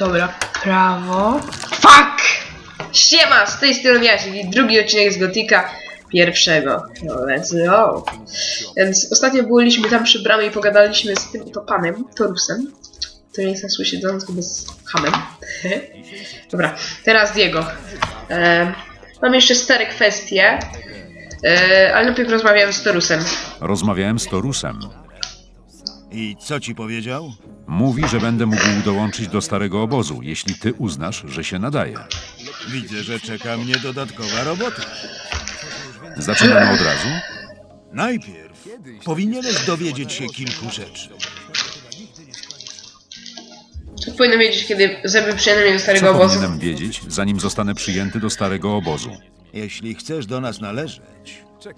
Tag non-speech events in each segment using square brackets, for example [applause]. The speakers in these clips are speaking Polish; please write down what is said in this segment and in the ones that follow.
Dobra, prawo. Fuck! Siema, z tej strony Jasiek drugi odcinek z Gotika pierwszego. No, let's go. Więc ostatnio byliśmy tam przy bramie i pogadaliśmy z tym to panem, Torusem. To nie jest słyszeć tylko z hamem. [laughs] Dobra, teraz Diego. Mam jeszcze cztery kwestie, e, ale najpierw rozmawiałem z Torusem. Rozmawiałem z Torusem. I co ci powiedział? Mówi, że będę mógł dołączyć do starego obozu, jeśli ty uznasz, że się nadaje. Widzę, że czeka mnie dodatkowa robota. Zaczynamy od razu? Najpierw powinieneś dowiedzieć się kilku rzeczy. Co powinno wiedzieć, kiedy zęby przyjadę mnie do starego Co obozu? powinienem wiedzieć, zanim zostanę przyjęty do starego obozu? Jeśli chcesz do nas należeć,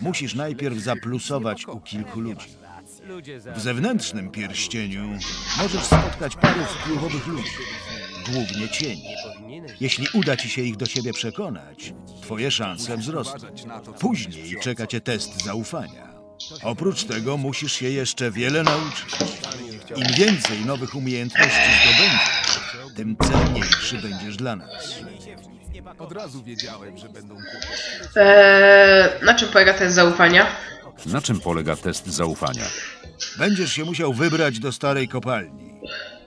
musisz najpierw zaplusować u kilku ludzi. W zewnętrznym pierścieniu możesz spotkać paru wpływowych ludzi, głównie cieni. Jeśli uda ci się ich do siebie przekonać, twoje szanse wzrosną. Później czeka cię test zaufania. Oprócz tego musisz się jeszcze wiele nauczyć. Im więcej nowych umiejętności zdobędziesz, tym cenniejszy będziesz dla nas. Eee, na czym polega test zaufania? Na czym polega test zaufania? Będziesz się musiał wybrać do starej kopalni.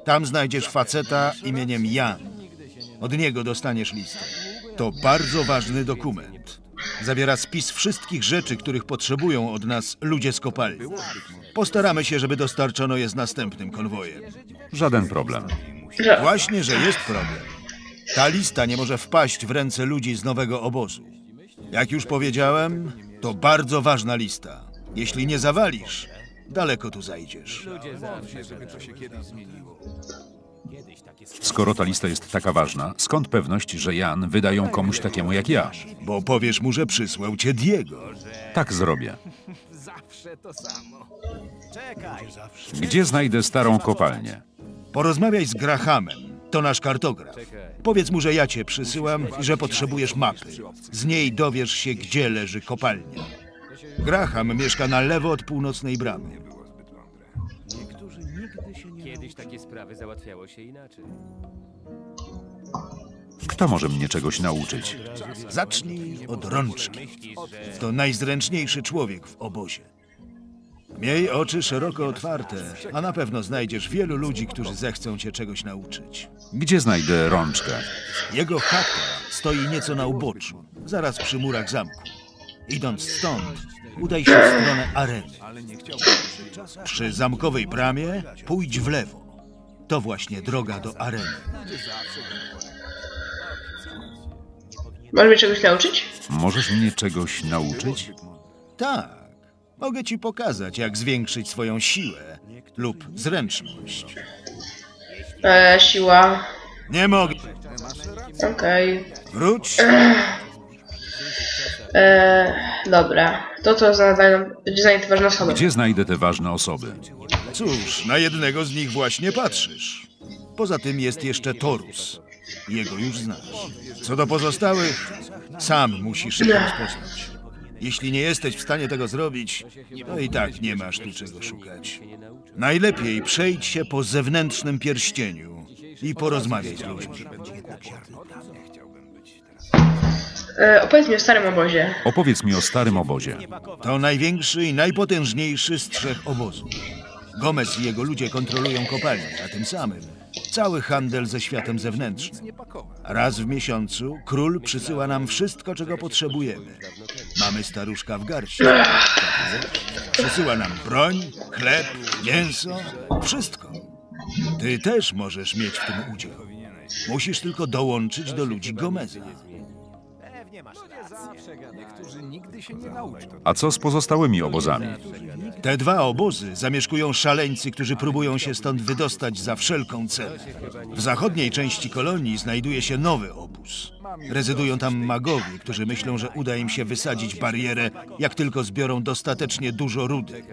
Tam znajdziesz faceta imieniem Jan. Od niego dostaniesz listę. To bardzo ważny dokument. Zawiera spis wszystkich rzeczy, których potrzebują od nas ludzie z kopalni. Postaramy się, żeby dostarczono je z następnym konwojem. Żaden problem. Właśnie, że jest problem. Ta lista nie może wpaść w ręce ludzi z nowego obozu. Jak już powiedziałem, to bardzo ważna lista. Jeśli nie zawalisz, daleko tu zajdziesz. Skoro ta lista jest taka ważna, skąd pewność, że Jan wyda ją komuś takiemu jak ja? Bo powiesz mu, że przysłał cię Diego. Tak zrobię. Gdzie znajdę starą kopalnię? Porozmawiaj z Grahamem, to nasz kartograf. Powiedz mu, że ja cię przysyłam i że potrzebujesz mapy. Z niej dowiesz się, gdzie leży kopalnia. Graham mieszka na lewo od północnej bramy. Kiedyś takie sprawy załatwiało się inaczej. Kto może mnie czegoś nauczyć? Zacznij od rączki. To najzręczniejszy człowiek w obozie. Miej oczy szeroko otwarte, a na pewno znajdziesz wielu ludzi, którzy zechcą cię czegoś nauczyć. Gdzie znajdę rączkę? Jego chata stoi nieco na uboczu, zaraz przy murach zamku. Idąc stąd, udaj się w stronę areny. Przy zamkowej bramie pójdź w lewo. To właśnie droga do areny. możesz mnie czegoś nauczyć? Możesz mnie czegoś nauczyć? Tak, mogę ci pokazać, jak zwiększyć swoją siłę lub zręczność. Eee, siła. Nie mogę. Okej. Wróć. Eee, dobra. To co zadają, gdzie znajdę te ważne osoby? Gdzie znajdę te ważne osoby? Cóż, na jednego z nich właśnie patrzysz. Poza tym jest jeszcze Torus. Jego już znasz. Co do pozostałych, sam musisz ich rozpoznać. Jeśli nie jesteś w stanie tego zrobić, to i tak nie masz tu czego szukać. Najlepiej przejdź się po zewnętrznym pierścieniu i porozmawiaj z ludźmi. Eee, opowiedz mi o starym obozie. Opowiedz mi o starym obozie. To największy i najpotężniejszy z trzech obozów. Gomez i jego ludzie kontrolują kopalnię, a tym samym cały handel ze światem zewnętrznym. Raz w miesiącu król przysyła nam wszystko, czego potrzebujemy. Mamy staruszka w garści. Przysyła nam broń, chleb, mięso, wszystko. Ty też możesz mieć w tym udział. Musisz tylko dołączyć do ludzi Gomeza. A co z pozostałymi obozami? Te dwa obozy zamieszkują szaleńcy, którzy próbują się stąd wydostać za wszelką cenę. W zachodniej części kolonii znajduje się nowy obóz. Rezydują tam magowie, którzy myślą, że uda im się wysadzić barierę, jak tylko zbiorą dostatecznie dużo rudy.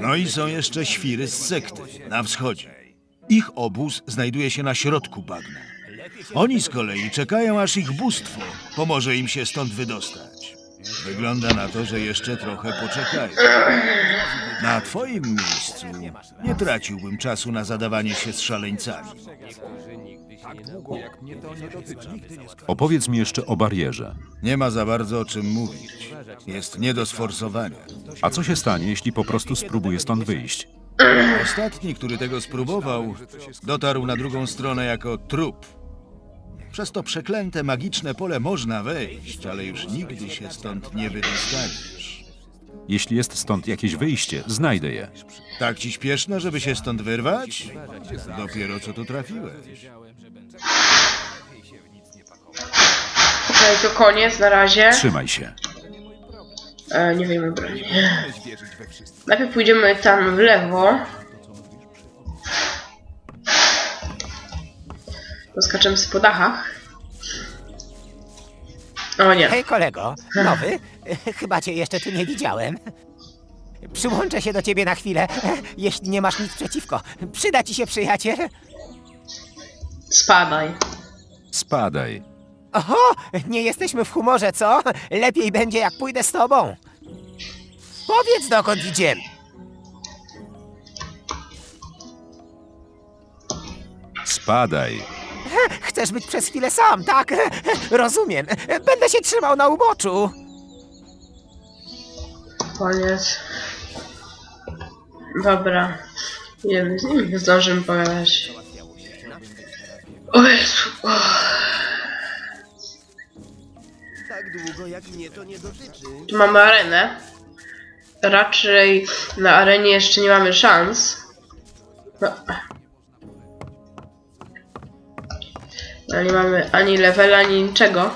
No i są jeszcze świry z sekty na wschodzie. Ich obóz znajduje się na środku bagna. Oni z kolei czekają, aż ich bóstwo pomoże im się stąd wydostać. Wygląda na to, że jeszcze trochę poczekają. Na twoim miejscu nie traciłbym czasu na zadawanie się z szaleńcami. Opowiedz mi jeszcze o barierze. Nie ma za bardzo o czym mówić. Jest nie do sforsowania. A co się stanie, jeśli po prostu spróbuję stąd wyjść? Ostatni, który tego spróbował, dotarł na drugą stronę jako trup. Przez to przeklęte magiczne pole można wejść, ale już nigdy się stąd nie wydostaniesz. Jeśli jest stąd jakieś wyjście, znajdę je. Tak ci śpieszno, żeby się stąd wyrwać? Dopiero co tu trafiłeś. Okej, to koniec na razie. Trzymaj się. E, nie wiem, broni. Najpierw pójdziemy tam w lewo. Poskaczemy po dachach. O nie. Hej kolego, nowy? [laughs] Chyba cię jeszcze tu nie widziałem. Przyłączę się do ciebie na chwilę, [laughs] jeśli nie masz nic przeciwko. Przyda ci się przyjaciel. Spadaj. Spadaj. Oho, nie jesteśmy w humorze, co? Lepiej będzie jak pójdę z tobą. Powiedz dokąd idziemy. Spadaj. Chcesz być przez chwilę sam, tak? Rozumiem. Będę się trzymał na uboczu. Koniec. Dobra. Nie wiem, z nim nie zdążymy pogadać. O Jezu. O. Tu mamy arenę. Raczej na arenie jeszcze nie mamy szans. No. No nie mamy ani levela, ani niczego.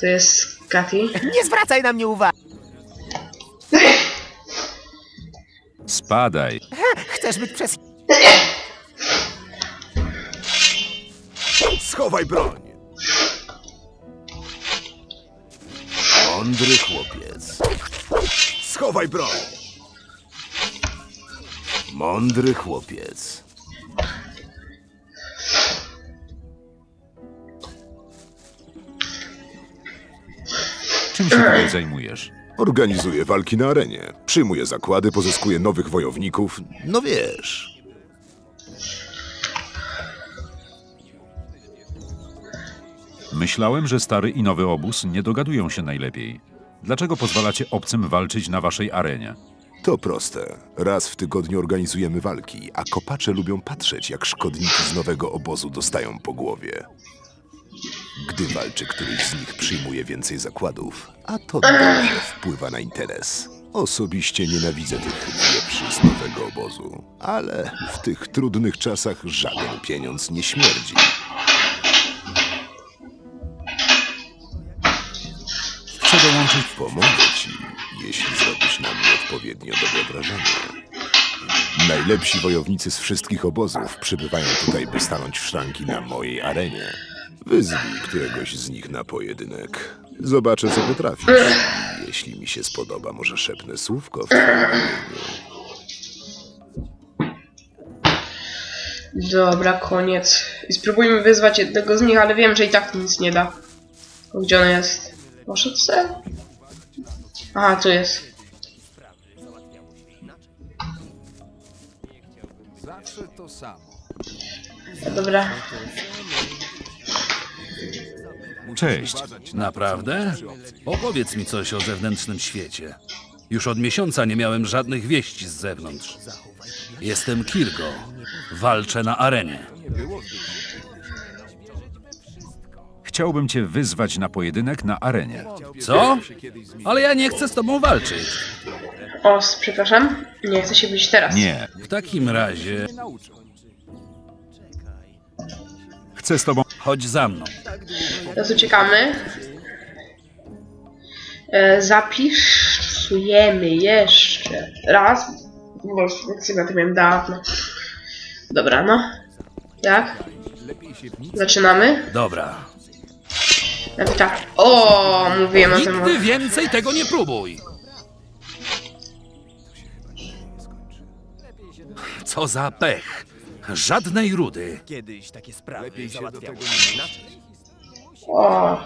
To jest Katy. Nie zwracaj na mnie uwagi. Spadaj. Chcesz być przez... Schowaj broń. Mądry chłopiec. Schowaj broń. Mądry chłopiec. Czym się tutaj zajmujesz? Organizuje walki na arenie. Przyjmuje zakłady, pozyskuje nowych wojowników. No wiesz. Myślałem, że stary i nowy obóz nie dogadują się najlepiej. Dlaczego pozwalacie obcym walczyć na waszej arenie? To proste. Raz w tygodniu organizujemy walki, a kopacze lubią patrzeć, jak szkodniki z nowego obozu dostają po głowie. Gdy walczy któryś z nich, przyjmuje więcej zakładów, a to dobrze wpływa na interes. Osobiście nienawidzę tych wieprzy z nowego obozu, ale w tych trudnych czasach żaden pieniądz nie śmierdzi. Chcę dołączyć. Pomogę ci, jeśli zrobisz na mnie odpowiednio dobre wrażenie. Najlepsi wojownicy z wszystkich obozów przybywają tutaj, by stanąć w szranki na mojej arenie. Wyzwij któregoś z nich na pojedynek. Zobaczę, co potrafisz. Jeśli mi się spodoba, może szepnę słówko w twoim imieniu. Dobra, koniec. I spróbujmy wyzwać jednego z nich, ale wiem, że i tak to nic nie da. Gdzie on jest? Poszedł se? Aha, tu jest. Dobra. Cześć. Naprawdę? Opowiedz mi coś o zewnętrznym świecie. Już od miesiąca nie miałem żadnych wieści z zewnątrz. Jestem Kirgo. Walczę na arenie. Chciałbym cię wyzwać na pojedynek na arenie. Co? Ale ja nie chcę z tobą walczyć. O, przepraszam. Nie chcę się bić teraz. Nie. W takim razie Chcę z tobą. chodź za mną. Teraz uciekamy. E, zapisujemy jeszcze raz. Bo już lekcję na tym miałem dawno. Dobra, no. Jak? Zaczynamy? Dobra. Najpierw tak. O, mówiłem o tym. Nigdy więcej tego nie próbuj. Co za pech. Żadnej rudy. Kiedyś takie sprawy załatwiało O,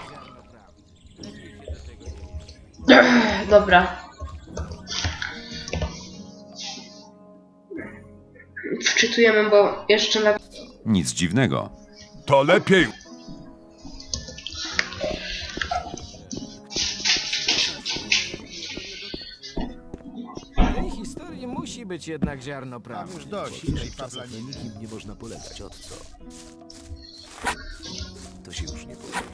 Dobra. Wczytujemy, bo jeszcze na... Nic dziwnego. To lepiej. Musi być jednak ziarno prawdy. Już dość tej paplanie. Nikim nie można polegać. Od co? To się już nie powtórzy.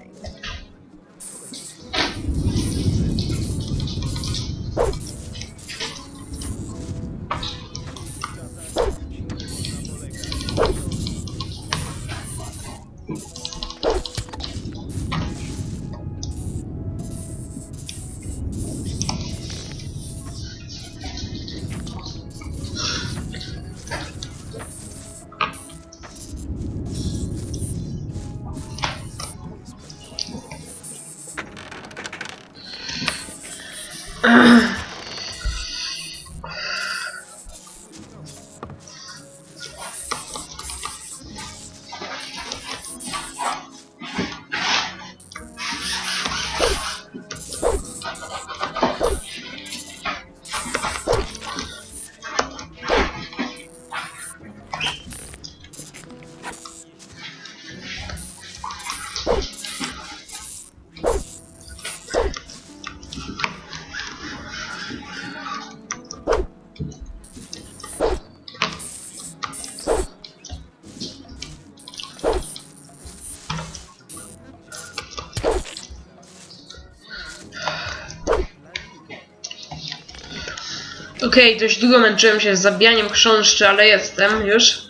Okej, dość długo męczyłem się z zabijaniem chrząszczy, ale jestem już.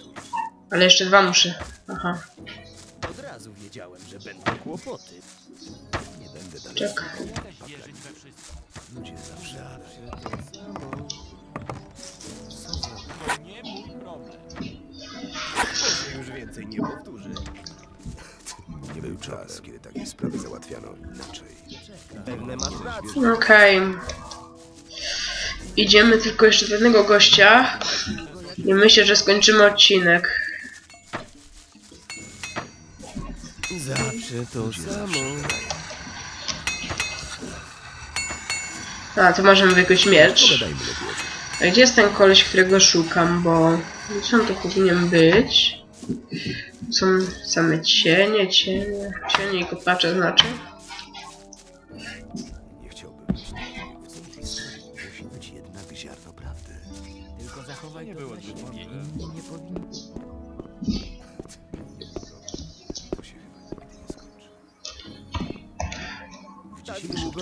Ale jeszcze dwa muszę. Aha. Od razu wiedziałem, że będą kłopoty. Nie był czas, kiedy takie sprawy załatwiano inaczej. Pewne masz rację. Okej. Idziemy tylko jeszcze do jednego gościa. I myślę, że skończymy odcinek. Zawsze to samo. A, to możemy wykuć miecz. A gdzie jest ten koleś, którego szukam, bo gdzieś on to powinien być. Są same cienie, cienie, cienie i kopacze znaczy.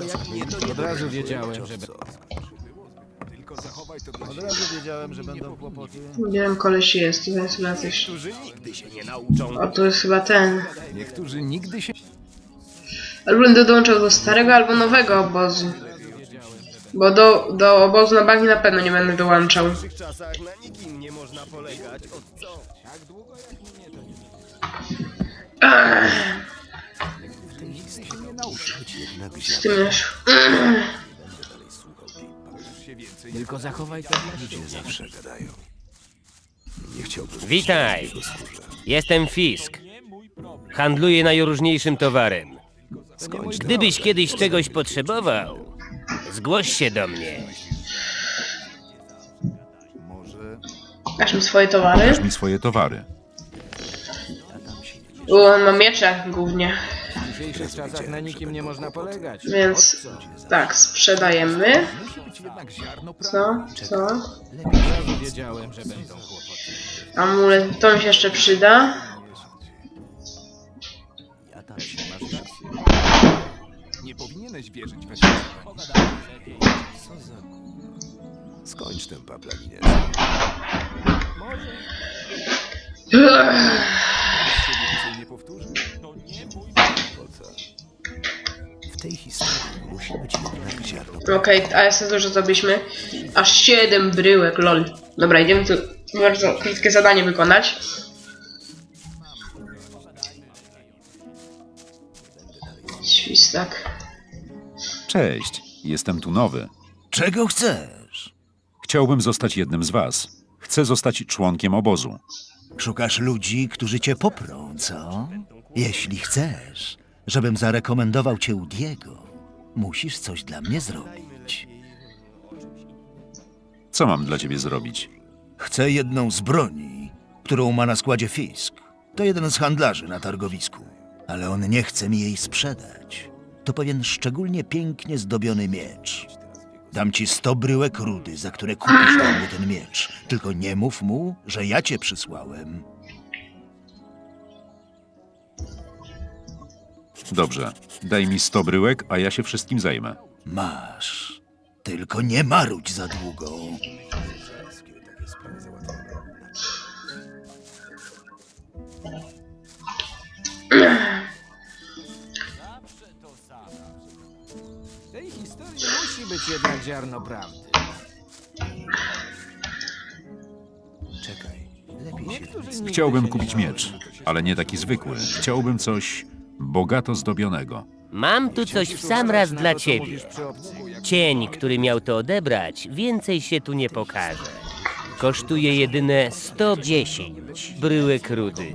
Jak nie, to nie Od razu wiedziałem, że Od razu wiedziałem, że będą kłopoty. Nie wiem, koleś jest, to jest chyba coś. Którzy nigdy się nie nauczą. O, to jest chyba ten. Niektórzy nigdy się... Albo będę dołączał do starego, albo nowego obozu. Bo do, do obozu na banki na pewno nie będę dołączał. W tych czasach na nikim nie można polegać. Od co? Tak długo jak mnie to nie Z tym już. Tylko zachowaj to dla siebie. Zawsze gadają. Nie chciałbym Witaj! Jestem Fisk. Handluję najróżniejszym towarem. Gdybyś kiedyś czegoś potrzebował, zgłoś się do mnie. Aż mi swoje towary. Dasz mi swoje towary. U, on ma miecze głównie. W dzisiejszych czasach na nikim nie można polegać. Więc tak, sprzedajemy. Co? Co? Wiedziałem, że będą. Amulet, to mi się jeszcze przyda. Skończ tę paplaninę. W tej historii musi być jednak ziarno Okej, a jest dużo zrobiliśmy. Aż 7 bryłek, lol. Dobra, idziemy tu bardzo krótkie zadanie wykonać. Świstak. Cześć, jestem tu nowy. Czego chcesz? Chciałbym zostać jednym z was. Chcę zostać członkiem obozu. Szukasz ludzi, którzy cię poprą, co? Jeśli chcesz, żebym zarekomendował cię u Diego, musisz coś dla mnie zrobić. Co mam dla ciebie zrobić? Chcę jedną z broni, którą ma na składzie Fisk. To jeden z handlarzy na targowisku, ale on nie chce mi jej sprzedać. To pewien szczególnie pięknie zdobiony miecz. Dam ci sto bryłek rudy, za które kupisz dla mnie ten miecz. Tylko nie mów mu, że ja cię przysłałem. Dobrze, daj mi 100 bryłek, a ja się wszystkim zajmę. Masz. Tylko nie marudź za długo. W tej historii musi być jednak ziarno prawdy. Czekaj, lepiej się... Chciałbym kupić miecz, ale nie taki zwykły. Chciałbym coś bogato zdobionego. Mam tu coś w sam raz dla ciebie. Cień, który miał to odebrać, więcej się tu nie pokaże. Kosztuje jedyne 110 bryłek rudy.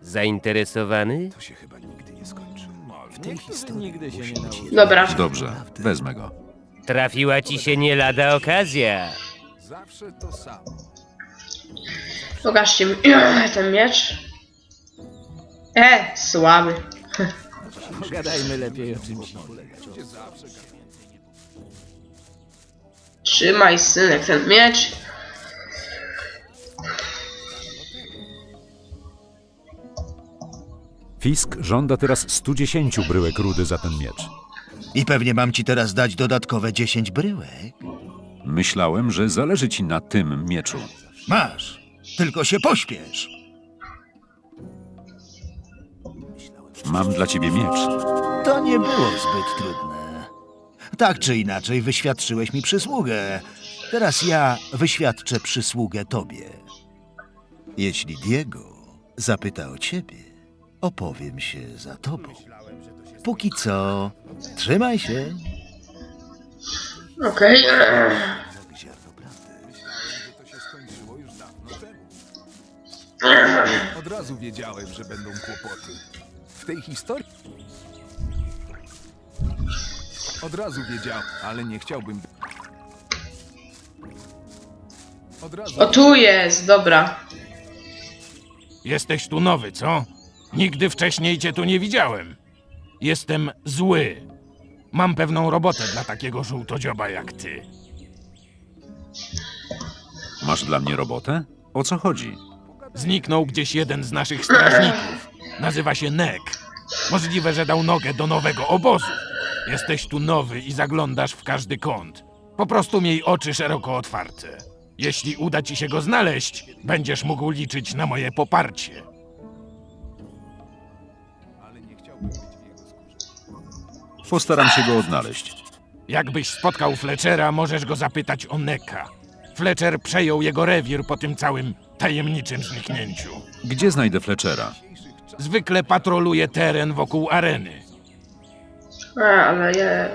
Zainteresowany? Niektórzy nigdy się nie nauczą. Dobra. Dobrze, wezmę go. Trafiła ci się nie lada okazja. Pokażcie mi [clears throat] ten miecz. E, słaby. Pogadajmy lepiej o czymś. Trzymaj, synek, ten miecz. Fisk żąda teraz 110 bryłek rudy za ten miecz. I pewnie mam ci teraz dać dodatkowe 10 bryłek. Myślałem, że zależy ci na tym mieczu. Masz. Tylko się pośpiesz. Mam dla ciebie miecz. To nie było zbyt trudne. Tak czy inaczej, wyświadczyłeś mi przysługę. Teraz ja wyświadczę przysługę tobie. Jeśli Diego zapyta o ciebie, opowiem się za tobą. Póki co, trzymaj się. Okej. Od razu wiedziałem, że będą kłopoty. W tej historii. Od razu wiedziałem, ale nie chciałbym. Od razu. O, tu jest, dobra. Jesteś tu nowy, co? Nigdy wcześniej cię tu nie widziałem. Jestem zły. Mam pewną robotę dla takiego żółtodzioba jak ty. Masz dla mnie robotę? O co chodzi? Zniknął gdzieś jeden z naszych strażników. Nazywa się Nek. Możliwe, że dał nogę do nowego obozu. Jesteś tu nowy i zaglądasz w każdy kąt. Po prostu miej oczy szeroko otwarte. Jeśli uda ci się go znaleźć, będziesz mógł liczyć na moje poparcie. Postaram się go odnaleźć. Jakbyś spotkał Fletchera, możesz go zapytać o Neka. Fletcher przejął jego rewir po tym całym tajemniczym zniknięciu. Gdzie znajdę Fletchera? Zwykle patroluje teren wokół areny. A, ale je...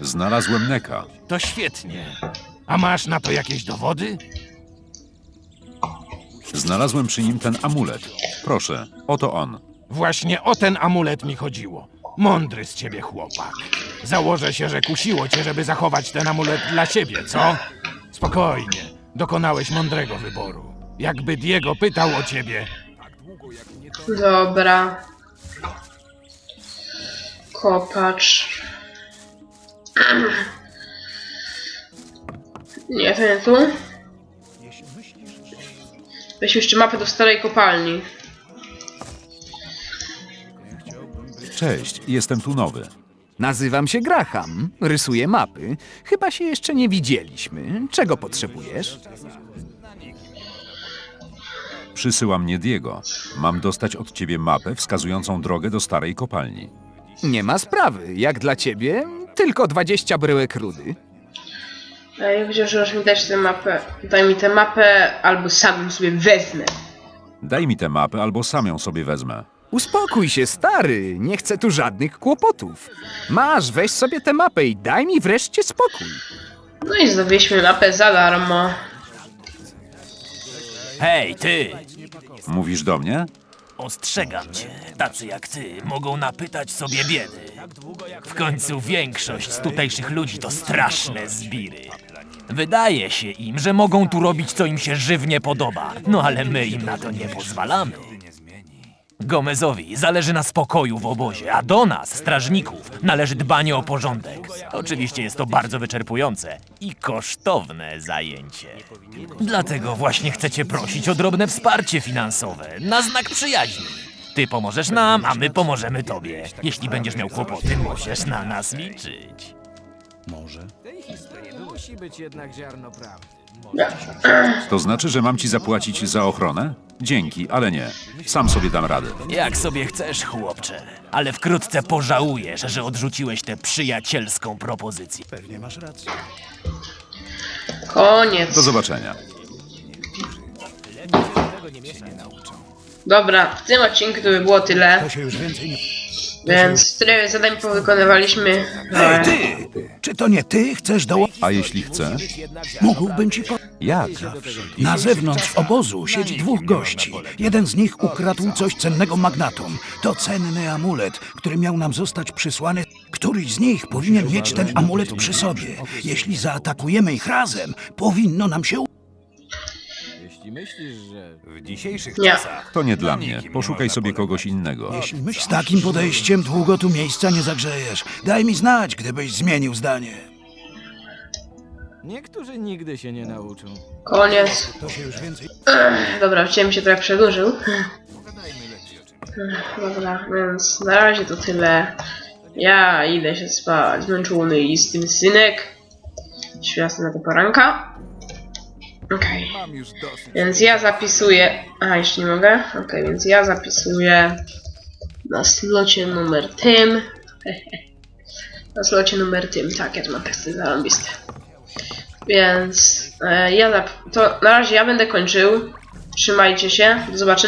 Znalazłem Neka. To świetnie. A masz na to jakieś dowody? Znalazłem przy nim ten amulet. Proszę, oto on. Właśnie o ten amulet mi chodziło. Mądry z ciebie chłopak. Założę się, że kusiło cię, żeby zachować ten amulet dla siebie, co? Spokojnie. Dokonałeś mądrego wyboru. Jakby Diego pytał o ciebie, Dobra. Kopacz. Nie, to nie tu. Weźmy jeszcze mapę do starej kopalni. Cześć, jestem tu nowy. Nazywam się Graham, rysuję mapy. Chyba się jeszcze nie widzieliśmy. Czego potrzebujesz? Przysyła mnie Diego. Mam dostać od ciebie mapę wskazującą drogę do starej kopalni. Nie ma sprawy. Jak dla ciebie, tylko 20 bryłek rudy. Ej, powiedział, że możesz mi dać tę mapę. Daj mi tę mapę, albo sam ją sobie wezmę. Daj mi tę mapę, albo sam ją sobie wezmę. Uspokój się, stary. Nie chcę tu żadnych kłopotów. Masz, weź sobie tę mapę i daj mi wreszcie spokój. No i zdobyliśmy mapę za darmo. Hej, ty! Mówisz do mnie? Ostrzegam cię, tacy jak ty mogą napytać sobie biedy. W końcu większość z tutejszych ludzi to straszne zbiry. Wydaje się im, że mogą tu robić co im się żywnie podoba, no ale my im na to nie pozwalamy. Gomezowi zależy na spokoju w obozie, a do nas, strażników, należy dbanie o porządek. Oczywiście jest to bardzo wyczerpujące i kosztowne zajęcie. Dlatego właśnie chcecie prosić o drobne wsparcie finansowe, na znak przyjaźni. Ty pomożesz nam, a my pomożemy tobie. Jeśli będziesz miał kłopoty, możesz na nas liczyć. Musi być jednak ziarno prawdy. To znaczy, że mam ci zapłacić za ochronę? Dzięki, ale nie. Sam sobie dam radę. Jak sobie chcesz, chłopcze. Ale wkrótce pożałujesz, że odrzuciłeś tę przyjacielską propozycję. Koniec. Do zobaczenia. Dobra, w tym odcinku to by było tyle. To się już więcej nie... Więc tyle zadań powykonywaliśmy. Ej, ty! Czy to nie ty chcesz dołączyć? A jeśli chcę? Mógłbym ci po... Jak? Na zewnątrz obozu siedzi dwóch gości. Jeden z nich ukradł coś cennego magnatom. To cenny amulet, który miał nam zostać przysłany. Któryś z nich powinien mieć ten amulet przy sobie. Jeśli zaatakujemy ich razem, powinno nam się... Jeśli myślisz, że... W dzisiejszych Nie. czasach To nie dla mnie. Poszukaj sobie kogoś innego. Jeśli myśl... Z takim podejściem długo tu miejsca nie zagrzejesz. Daj mi znać, gdybyś zmienił zdanie. Niektórzy nigdy się nie nauczą. Koniec. To się już więcej... Ech, Dobra, odcinek się trochę przedłużył. Ech, Dobra, więc na razie to tyle. Ja idę się spać, zmęczony i z tym synek. Świasnego poranka. Okej. mam już dosyć. Więc ja zapisuję. A, jeszcze nie mogę? Okej, więc ja zapisuję na slocie numer tym. [laughs] na slocie numer tym. Tak, ja tu mam teksty zarąbiste. Więc e, ja zap... to na razie ja będę kończył. Trzymajcie się. Do zobaczenia.